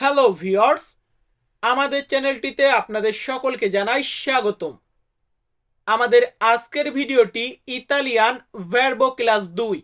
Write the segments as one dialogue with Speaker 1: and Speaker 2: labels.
Speaker 1: Hello viewers আমাদের চ্যানেলটিতে আপনাদের সকলকে জানাই স্বাগতম। আমাদের আজকের ভিডিওটি ইতালিয়ান ভ্যারবো ক্লাস দুই।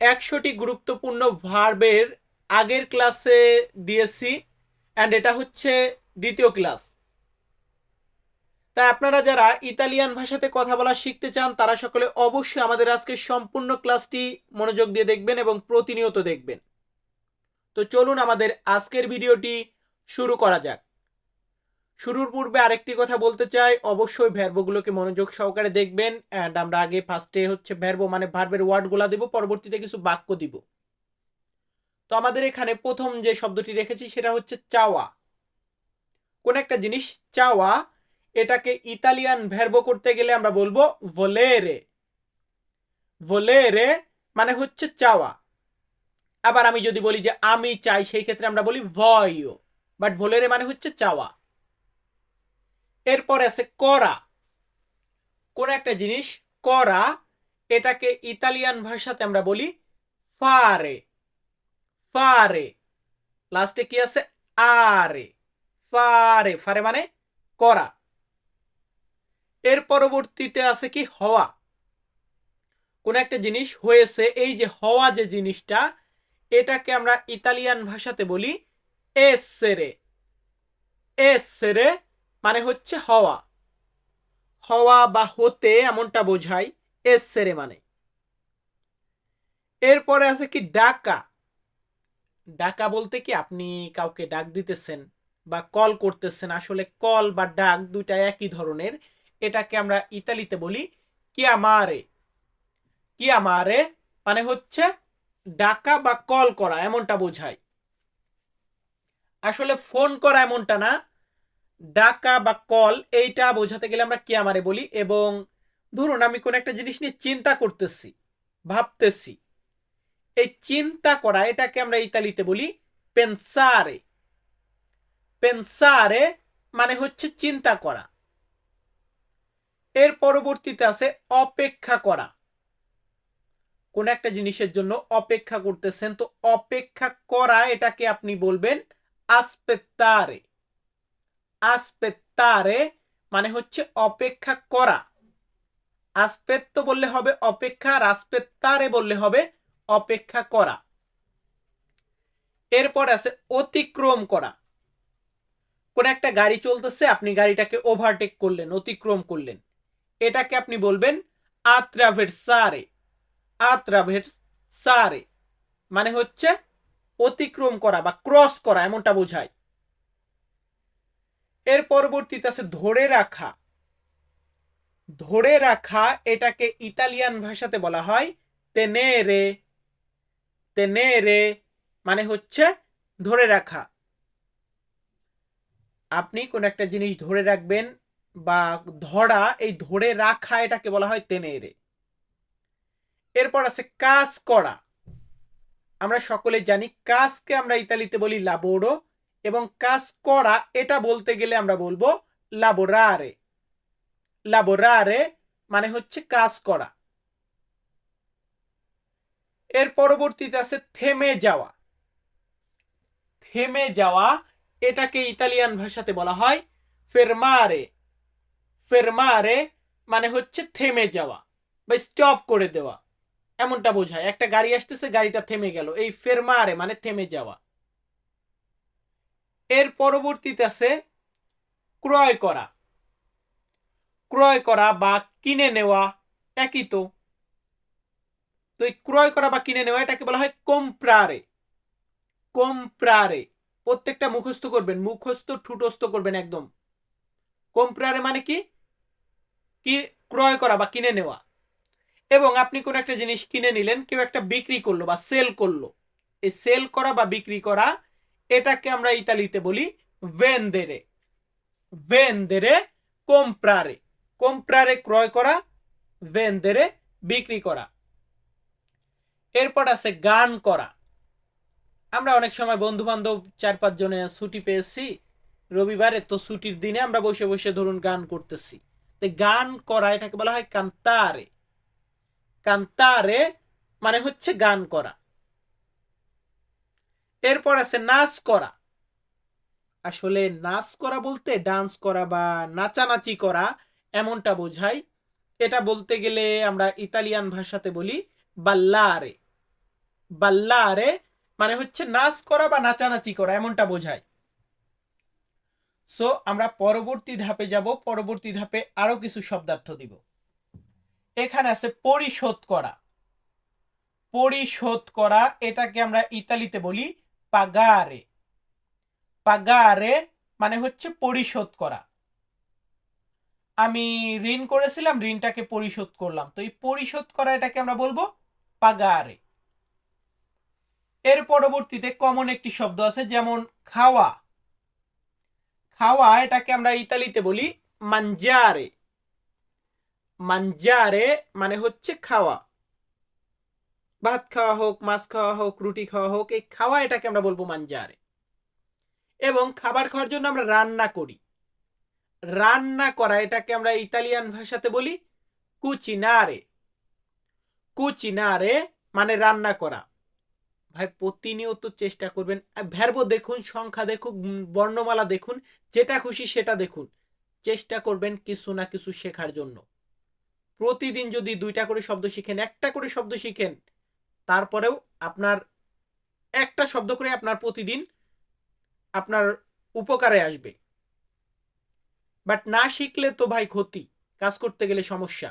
Speaker 1: একশোটি গুরুত্বপূর্ণ ভার্বের আগের ক্লাসে দিয়েছি অ্যান্ড এটা হচ্ছে দ্বিতীয় ক্লাস তাই আপনারা যারা ইতালিয়ান ভাষাতে কথা বলা শিখতে চান, তারা সকলে অবশ্যই আমাদের আজকের সম্পূর্ণ ক্লাসটি মনোযোগ দিয়ে দেখবেন এবং প্রতিনিয়ত দেখবেন। তো চলুন আমাদের আজকের ভিডিওটি শুরু করা যাক। শুরুর পূর্বে আরেকটি কথা বলতে চাই। অবশ্যই ভ্যারবোগুলোকে মনোযোগ সহকারে দেখবেন অ্যান্ড আমরা আগে ফার্স্টে হচ্ছে ভ্যারবো মানে ভার্বের ওয়ার্ডগুলো দেব, পরবর্তীতে কিছু বাক্য দিব। তো আমাদের এখানে প্রথম যে শব্দটি রেখেছি সেটা হচ্ছে চাওয়া। কোন একটা জিনিস চাওয়া, এটাকে ইতালিয়ান ভ্যারবো করতে গেলে আমরা বলব ভোলেরে ভোলেরে মানে হচ্ছে চাওয়া। আবার আমি যদি বলি যে আমি চাই, সেই ক্ষেত্রে আমরা বলি ভয়ও। বাট ভোলেরে মানে হচ্ছে চাওয়া। এরপর আছে করা। কোন একটা জিনিস, করা, এটাকে ইতালিয়ান ভাষাতে আমরা বলি ফারে। ফারে। লাস্টে কি আছে? আরে। ফারে। ফারে মানে করা। এর পরবর্তীতে আছে কি? হওয়া। কোন একটা জিনিস হয়েছে, এই যে হওয়া যে জিনিসটা এটাকে আমরা ইতালিয়ান ভাষাতে বলি এসেরে। এসেরে মানে হচ্ছে হওয়া। হওয়া বা হতে এমনটা বোঝায়, এসেরে মানে। এরপরে আছে কি ডাকা। ডাকা বলতে কি আপনি কাউকে ডাক দিতেছেন বা কল করতেছেন, আসলে কল বা ডাক দুইটা একই ধরনের। এটাকে আমরা ইতালিতে বলি কিয়ামারে। কিয়ামারে মানে হচ্ছে ডাকা বা কল করা এমনটা বোঝায়। আসলে ফোন করা এমনটা না, ডাকা বা কল এইটা বোঝাতে গেলে আমরা কিয়ামারে বলি? এবং ধরুন আমি কোন একটা জিনিস নিয়ে চিন্তা করতেছি, ভাবতেছি, এই চিন্তা করা এটাকে আমরা ইতালিতে বলি পেনসারে পেনসারে মানে হচ্ছে চিন্তা করা। এর পরবর্তীতে আছে অপেক্ষা করা। কোন একটা জিনিসের জন্য অপেক্ষা করতেছেন, তো অপেক্ষা করা এটাকে আপনি বলবেন আসপেত্তারে। আসপেত্তারে মানে হচ্ছে অপেক্ষা করা। আসপেত্ত বললে হবে অপেক্ষা আর বললে হবে অপেক্ষা করা। এরপর আছে অতিক্রম করা। কোন একটা গাড়ি চলতেছে, আপনি গাড়িটাকে ওভারটেক করলেন, অতিক্রম করলেন। এটাকে আপনি বলবেন আত্রাভেরসারে। আত্রাভেরসারে মানে হচ্ছে অতিক্রম করা বা ক্রস করা, এমনটা বোঝায়। এর পরবর্তীতে আছে ধরে রাখা। ধরে রাখা এটাকে ইতালিয়ান ভাষাতে বলা হয় তেনেরে তেনেরে মানে হচ্ছে ধরে রাখা। আপনি কোন একটা জিনিস ধরে রাখবেন বা ধরা, এই ধরে রাখা এটাকে বলা হয় তেনেরে এরপর আছে কাজ করা। আমরা সকলে জানি কাজকে আমরা ইতালিতে বলি লাবোরো এবং কাজ করা, এটা বলতে গেলে আমরা বলব লাবোরারে লাবোরারে মানে হচ্ছে কাজ করা। এর পরবর্তীতে আছে থেমে যাওয়া। থেমে যাওয়া, এটাকে ইতালিয়ান ভাষাতে বলা হয় ফেরমারে ফেরমারে মানে হচ্ছে থেমে যাওয়া বা স্টপ করে দেওয়া। এমনটা বোঝায়, একটা গাড়ি আসতেছে, গাড়িটা থেমে গেল। এই ফেরমারে মানে থেমে যাওয়া। এর পরবর্তীতে আছে ক্রয় করা। ক্রয় করা বা কিনে নেওয়া, একই তো। তো এই ক্রয় করা বা কিনে নেওয়া, এটাকে বলা হয় কম্প্রারে। কম্প্রারে। প্রত্যেকটা মুখস্থ করবেন, মুখস্থ, ঠুটস্থ করবেন একদম। কম্প্রারে মানে কি? ক্রয় করা বা কিনে নেওয়া। এবং আপনি কোন একটা জিনিস কিনে নিলেন, কেউ একটা বিক্রি করল বা সেল করল। এই সেল করা বা বিক্রি করা, এটাকে আমরা ইতালিতে বলি ভেন্দেরে ভেন্দেরে কম্প্রারে কম্প্রারে ক্রয় করা ভেন্দেরে বিক্রি করা। এরপর আছে গান করা। আমরা অনেক সময় বন্ধু বান্ধব চার পাঁচ জনে ছুটি পেয়েছি। রবিবারে তো ছুটির দিনে আমরা বসে বসে ধরুন গান করতেছি। তো গান করা, এটাকে বলা হয় কান্তারে। কান্তারে মানে হচ্ছে গান করা। এরপর আছে নাচ করা। আসলে নাচ করা বলতে ডান্স করা বা নাচানাচি করা এমনটা বোঝায়। এটা বলতে গেলে আমরা ইতালিয়ান ভাষাতে বলি বাল্লারে। বাল্লারে মানে হচ্ছে নাচ করা বা নাচানাচি করা এমনটা বোঝায়। সো আমরা পরবর্তী ধাপে যাব, পরবর্তী ধাপে আরও কিছু শব্দার্থ দিব। এখানে আছে পরিশোধ করা। পরিশোধ করা, এটাকে আমরা ইতালিতে বলি পাগারে পাগারে মানে হচ্ছে পরিশোধ করা। আমি ঋণ করেছিলাম, ঋণটাকে পরিশোধ করলাম। তো এই পরিশোধ করা এটাকে আমরা বলব পাগারে এর পরবর্তীতে কমন একটি শব্দ আছে, যেমন খাওয়া। খাওয়া এটাকে আমরা ইতালিতে বলি মানজারে মানজারে মানে হচ্ছে খাওয়া। ভাত খাওয়া হোক, মাছ খাওয়া হোক, রুটি খাওয়া হোক, এই খাওয়া এটাকে আমরা বলব মানজারে। এবং খাবার খাওয়ার জন্য আমরা রান্না করি। রান্না করা, এটাকে আমরা ইতালিয়ান ভাষাতে বলি কুচিনারে কুচিনারে মানে রান্না করা। ভাই, প্রতিনিয়ত চেষ্টা করবেন। ভ্যারব দেখুন, সংখ্যা দেখুন বর্ণমালা দেখুন, যেটা খুশি সেটা দেখুন। চেষ্টা করবেন কিছু না কিছু শেখার জন্য। প্রতিদিন যদি দুইটা করে শব্দ শিখেন, একটা করে শব্দ শিখেন, তারপরেও আপনার একটা শব্দ করে আপনার প্রতিদিন আপনার উপকারে আসবে। বাট না শিখলে তো ভাই ক্ষতি, কাজ করতে গেলে সমস্যা।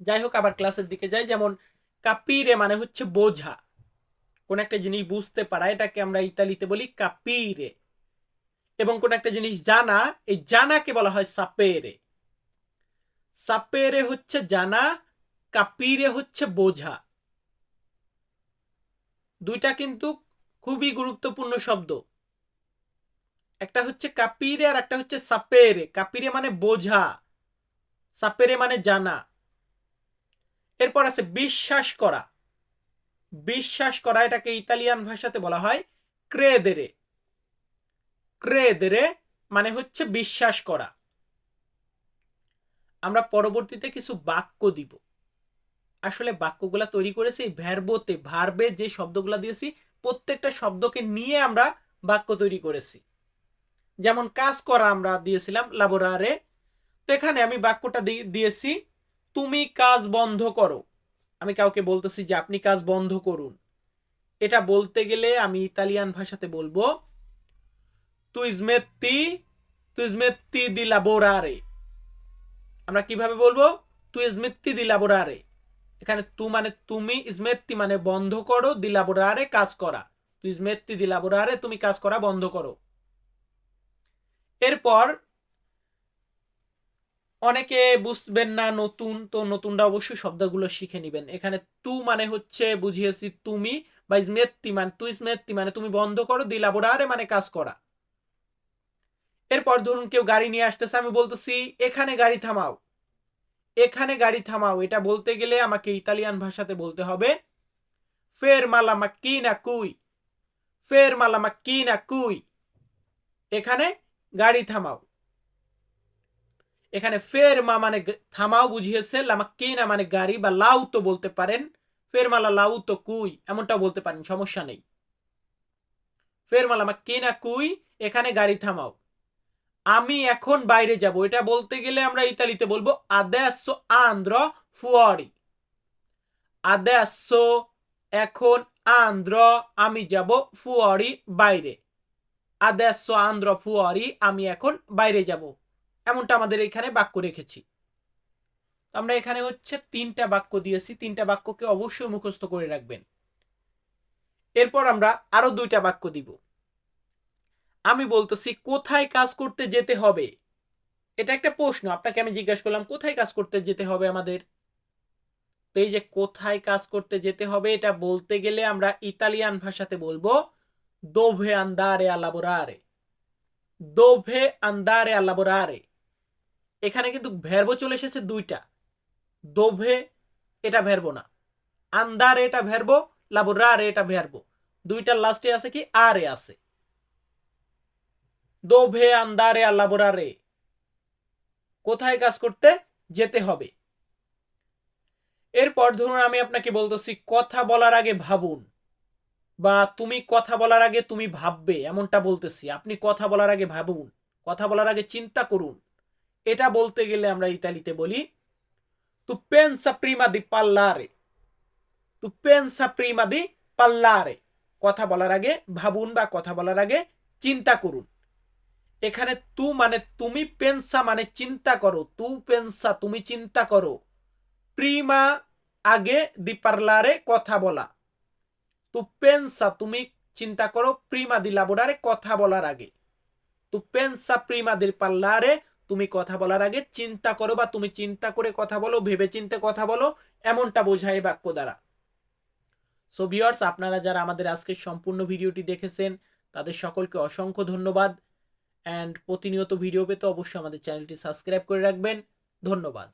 Speaker 1: যাই হোক, আবার ক্লাসের দিকে যাই, যেমন কাপিরে মানে হচ্ছে বোঝা। কোন একটা জিনিস বুঝতে পারা, এটাকে আমরা ইতালিতে বলি কাপিরে এবং কোন একটা জিনিস জানা, এই জানাকে বলা হয় সাপেরে। সাপেরে হচ্ছে জানা, কাপিরে হচ্ছে বোঝা। দুইটা কিন্তু খুবই গুরুত্বপূর্ণ শব্দ। একটা হচ্ছে কাপিরে আর একটা হচ্ছে সাপেরে। কাপিরে মানে বোঝা, সাপেরে মানে জানা। এরপর আছে বিশ্বাস করা। বিশ্বাস করা এটাকে ইতালিয়ান ভাষাতে বলা হয় ক্রেদেরে। ক্রেদেরে মানে হচ্ছে বিশ্বাস করা। আমরা পরবর্তীতে কিছু বাক্য দিব। আসলে বাক্যগুলা তৈরি করেছি ভ্যারবোতে ভার্বে যে শব্দগুলা দিয়েছি, প্রত্যেকটা শব্দকে নিয়ে আমরা বাক্য তৈরি করেছি। যেমন কাজ করা আমরা দিয়েছিলাম লাবোরারে তো এখানে আমি বাক্যটা দিয়েছি, তুমি কাজ বন্ধ করো। আমি কাউকে বলতেছি যে, আপনি কাজ বন্ধ করুন। এটা বলতে গেলে আমি ইতালিয়ান ভাষাতে বলব তুই স্মেত্তি তুই স্মেত্তি দি লাবোরারে আমরা কীভাবে বলব? তুই স্মেত্তি দি লাবোরারে এখানে তু মানে তুমি স্মেত্তি মানে বন্ধ করো দি লাবোরারে কাজ করা। তুই স্মেত্তি দি লাবোরারে তুমি কাজ করা বন্ধ করো। এরপর অনেকে বুঝবেন না নতুন, তো নতুনটা অবশ্যই শব্দগুলো শিখে নেবেন। এখানে তু মানে হচ্ছে বুঝিয়েছি তুমি, বা স্মেত্তি মানে তুই স্মেত্তি মানে তুমি বন্ধ করো, দিলাবোরারে মানে কাজ করা। এরপর ধরুন কেউ গাড়ি নিয়ে আসতেছে, আমি বলতেছি, এখানে গাড়ি থামাও। এখানে গাড়ি থামাও। এটা বলতে গেলে আমাকে ইতালিয়ান ভাষাতে বলতে হবে, ফের মালামা কি না কুই। ফের মালামা কি না কুই। এখানে গাড়ি থামাও। এখানে ফের মা মানে থামাও বুঝিয়েছে লামা কি না মানে গাড়ি বা লাউ তো বলতে পারেন। ফের মালা লাউ তো কুই এমনটা বলতে পারেন, সমস্যা নেই। ফের মালা কিনা কুই, এখানে গাড়ি থামাও। আমি এখন বাইরে যাব। এটা বলতে গেলে আমরা ইতালিতে বলব আদেসো আন্দ্র ফুয়ারি আদেসো এখন আন্দ্র আমি যাব ফুয়ারি বাইরে. আদেসো আন্দ্র ফুয়ারি আমি এখন বাইরে যাব। এমনটা আমাদের এখানে বাক্য রেখেছি। আমরা এখানে হচ্ছে তিনটা বাক্য দিয়েছি। তিনটা বাক্যকে অবশ্যই মুখস্থ করে রাখবেন। এরপর আমরা আরও দুইটা বাক্য দিব। আমি বলতেছি, কোথায় কাজ করতে যেতে হবে? এটা একটা প্রশ্ন, আপনাকে আমি জিজ্ঞাসা করলাম, কোথায় কাজ করতে যেতে হবে আমাদের? তো এই যে কোথায় কাজ করতে যেতে হবে, এটা বলতে গেলে আমরা ইতালিয়ান ভাষাতে বলব দোভে আন্দারে আলাবোরারে দোভে আন্দারে আলাবোরারে এখানে কিন্তু ভ্যারবো চলে এসেছে দুইটা। দোভে এটা ভ্যারবো না। আন্দারে এটা ভ্যারবো লাবোরারে এটা ভ্যারবো দুইটার লাস্টে আছে কি আরে আছে। দোভে আন্দারে লাবোরারে কোথায় কাজ করতে? যেতে হবে। এরপর ধরুন আমি আপনাকে বলতেছি, কথা বলার আগে ভাবুন। বা, তুমি কথা বলার আগে তুমি ভাববে। এমনটা বলতেছি। আপনি কথা বলার আগে ভাবুন। কথা বলার আগে চিন্তা করুন। এটা বলতে গেলে আমরা ইতালিতে বলি তু পেনসা প্রিমা দি পাল্লারে তু পেনসা প্রিমা দি পাল্লারে কথা বলার আগে ভাবুন বা কথা বলার আগে চিন্তা করুন। এখানে তু মানে তুমি পেনসা মানে চিন্তা করো, তু পেনসা তুমি চিন্তা করো। প্রিমা আগে দি পার্লারে কথা বলা। তু পেনসা তুমি চিন্তা করো, প্রিমা দি লাবোরারে কথা বলার আগে। তু পেনসা, প্রিমা দি পার্লারে তুমি কথা বলার আগে চিন্তা করো বা তুমি চিন্তা করে কথা বলো ভেবে চিন্তে কথা বলো, এমনটা বোঝায় বাক্য দ্বারা। সো ভিউয়ার্স আপনারা যারা আমাদের আজকের সম্পূর্ণ ভিডিওটি দেখেছেন, তাদের সকলকে অসংখ্য ধন্যবাদ। অ্যান্ড প্রতিনিয়ত ভিডিও পেতে অবশ্যই আমাদের চ্যানেলটি সাবস্ক্রাইব করে রাখবেন। ধন্যবাদ।